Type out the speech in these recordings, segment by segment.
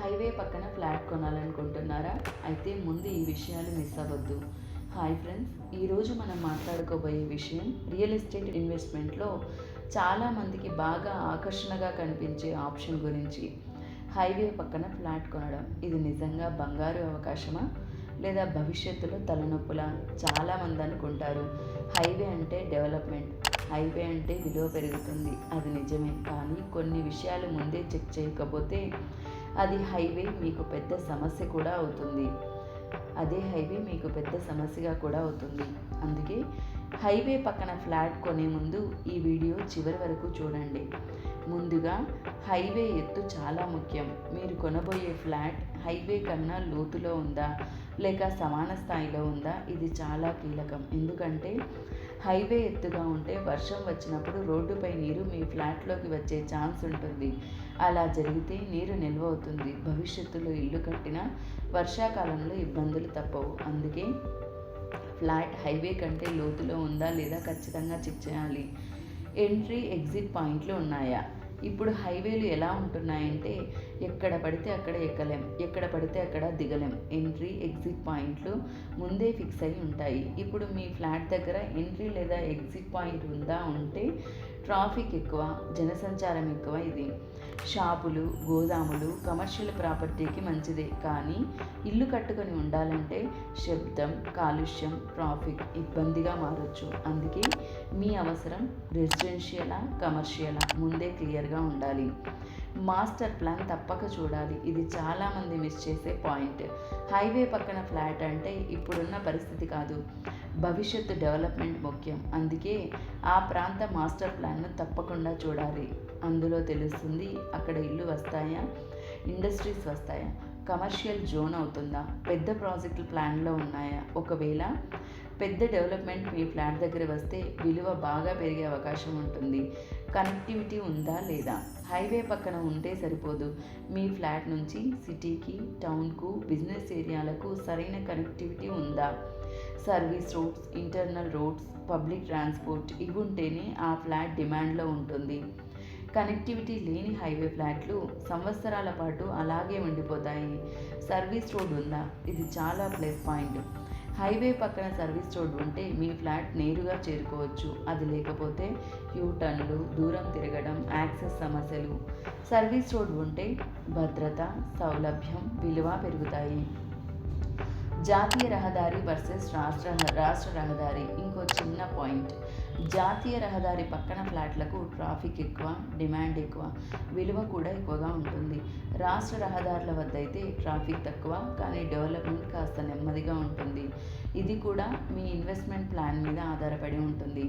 Highway పక్కన flat కొనాలనుకుంటున్నారా? అయితే ముందు ఈ విషయాలు మిస్ అవ్వద్దు. హాయ్ ఫ్రెండ్స్ ఈరోజు మనం మాట్లాడుకోబోయే విషయం రియల్ ఎస్టేట్ ఇన్వెస్ట్మెంట్లో చాలామందికి బాగా ఆకర్షణగా కనిపించే ఆప్షన్ గురించి. హైవే పక్కన ఫ్లాట్ కొనడం ఇది నిజంగా బంగారు అవకాశమా? లేదా భవిష్యత్తులో తలనొప్పులా? చాలామంది అనుకుంటారు హైవే అంటే డెవలప్మెంట్ హైవే అంటే విలువ పెరుగుతుంది. అది నిజమే కానీ కొన్ని విషయాలు ముందే చెక్ చేయకపోతే అది హైవే మీకు పెద్ద సమస్య కూడా అవుతుంది. అదే హైవే మీకు పెద్ద సమస్యగా కూడా అవుతుంది. అందుకే హైవే పక్కన ఫ్లాట్ కొనే ముందు ఈ వీడియో చివరి వరకు చూడండి. ముందుగా హైవే ఎత్తు చాలా ముఖ్యం. మీరు కొనబోయే ఫ్లాట్ హైవే కన్నా లోతులో ఉందా? లేక సమాన స్థాయిలో ఉందా? ఇది చాలా కీలకం. ఎందుకంటే హైవే ఎత్తుగా ఉంటే వర్షం వచ్చినప్పుడు రోడ్డుపై నీరు మీ ఫ్లాట్లోకి వచ్చే ఛాన్స్ ఉంటుంది. అలా జరిగితే నీరు నిల్వ అవుతుంది. భవిష్యత్తులో ఇల్లు కట్టినా వర్షాకాలంలో ఇబ్బందులు తప్పవు. అందుకే ఫ్లాట్ హైవే కంటే లోతులో ఉందా లేదా ఖచ్చితంగా చెక్ చేయాలి. ఎంట్రీ ఎగ్జిట్ పాయింట్లు ఉన్నాయా? ఇప్పుడు హైవేలు ఎలా ఉంటున్నాయంటే ఎక్కడ పడితే అక్కడ ఎక్కలేం ఎక్కడ పడితే అక్కడ దిగలేం. ఎంట్రీ ఎగ్జిట్ పాయింట్లు ముందే ఫిక్స్ అయి ఉంటాయి. ఇప్పుడు మీ ఫ్లాట్ దగ్గర ఎంట్రీ లేదా ఎగ్జిట్ పాయింట్ ఉందా ఉంటే ట్రాఫిక్ ఎక్కువ జనసంచారం ఎక్కువ ఇది. షాపులు గోదాములు కమర్షియల్ ప్రాపర్టీకి మంచిదే. కానీ ఇల్లు కట్టుకొని ఉండాలంటే శబ్దం కాలుష్యం ట్రాఫిక్ ఇబ్బందిగా మారచ్చు. అందుకే మీ అవసరం రెసిడెన్షియలా కమర్షియలా ముందే క్లియర్గా ఉండాలి. మాస్టర్ ప్లాన్ తప్పక చూడాలి. ఇది చాలామంది మిస్ చేసే పాయింట్. హైవే పక్కన ఫ్లాట్ అంటే ఇప్పుడున్న పరిస్థితి కాదు. భవిష్యత్తు డెవలప్మెంట్ ముఖ్యం. అందుకే ఆ ప్రాంత మాస్టర్ ప్లాన్ను తప్పకుండా చూడాలి. అందులో తెలుస్తుంది అక్కడ ఇల్లు వస్తాయా? ఇండస్ట్రీస్ వస్తాయా? కమర్షియల్ జోన్ అవుతుందా? పెద్ద ప్రాజెక్టులు ప్లాన్లో ఉన్నాయా? ఒకవేళ పెద్ద డెవలప్మెంట్ మీ ఫ్లాట్ దగ్గర వస్తే విలువ బాగా పెరిగే అవకాశం ఉంటుంది. కనెక్టివిటీ ఉందా లేదా? హైవే పక్కన ఉంటే సరిపోదు. మీ ఫ్లాట్ నుంచి సిటీకి టౌన్కు బిజినెస్ ఏరియాలకు సరైన కనెక్టివిటీ ఉందా? Service roads internal roads public transport ఇవి ఉంటేనే ఆ ఫ్లాట్ డిమాండ్లో ఉంటుంది. కనెక్టివిటీ లేని హైవే ఫ్లాట్లు సంవత్సరాల పాటు అలాగే ఉండిపోతాయి. సర్వీస్ రోడ్ ఉందా? ఇది చాలా ప్లస్ పాయింట్. హైవే పక్కన సర్వీస్ రోడ్ ఉంటే మీ ఫ్లాట్ నేరుగా చేరుకోవచ్చు. అది లేకపోతే యూటర్న్లు దూరం తిరగడం యాక్సెస్ సమస్యలు. సర్వీస్ రోడ్ ఉంటే భద్రత సౌలభ్యం విలువ పెరుగుతాయి. జాతీయ రహదారి వర్సెస్ రాష్ట్ర రాష్ట్ర రహదారి. ఇంకో చిన్న పాయింట్. జాతీయ రహదారి పక్కన ఫ్లాట్లకు ట్రాఫిక్ ఎక్కువ డిమాండ్ ఎక్కువ విలువ కూడా ఎక్కువగా ఉంటుంది. రాష్ట్ర రహదారుల వద్ద అయితే ట్రాఫిక్ తక్కువ కానీ డెవలప్మెంట్ కాస్త నెమ్మదిగా ఉంటుంది. ఇది కూడా మీ ఇన్వెస్ట్మెంట్ ప్లాన్ మీద ఆధారపడి ఉంటుంది.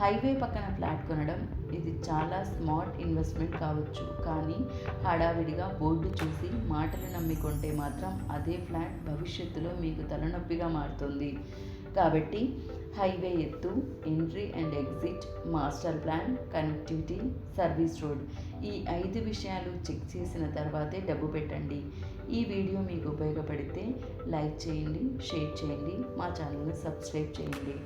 హైవే పక్కన ఫ్లాట్ కొనడం ఇది చాలా స్మార్ట్ ఇన్వెస్ట్మెంట్ కావచ్చు. కానీ హడావిడిగా బోర్డు చూసి మాటలు నమ్మికొంటే మాత్రం అదే ఫ్లాట్ భవిష్యత్తులో మీకు తలనొప్పిగా మారుతుంది. కాబట్టి హైవే ఎత్తు entry and exit master plan connectivity service road. ఈ ఐదు విషయాలు చెక్ చేసిన తర్వాతే డబ్బు పెట్టండి. ఈ వీడియో మీకు ఉపయోగపడితే లైక్ చేయండి షేర్ చేయండి మా ఛానల్ని సబ్స్క్రైబ్ చేయండి.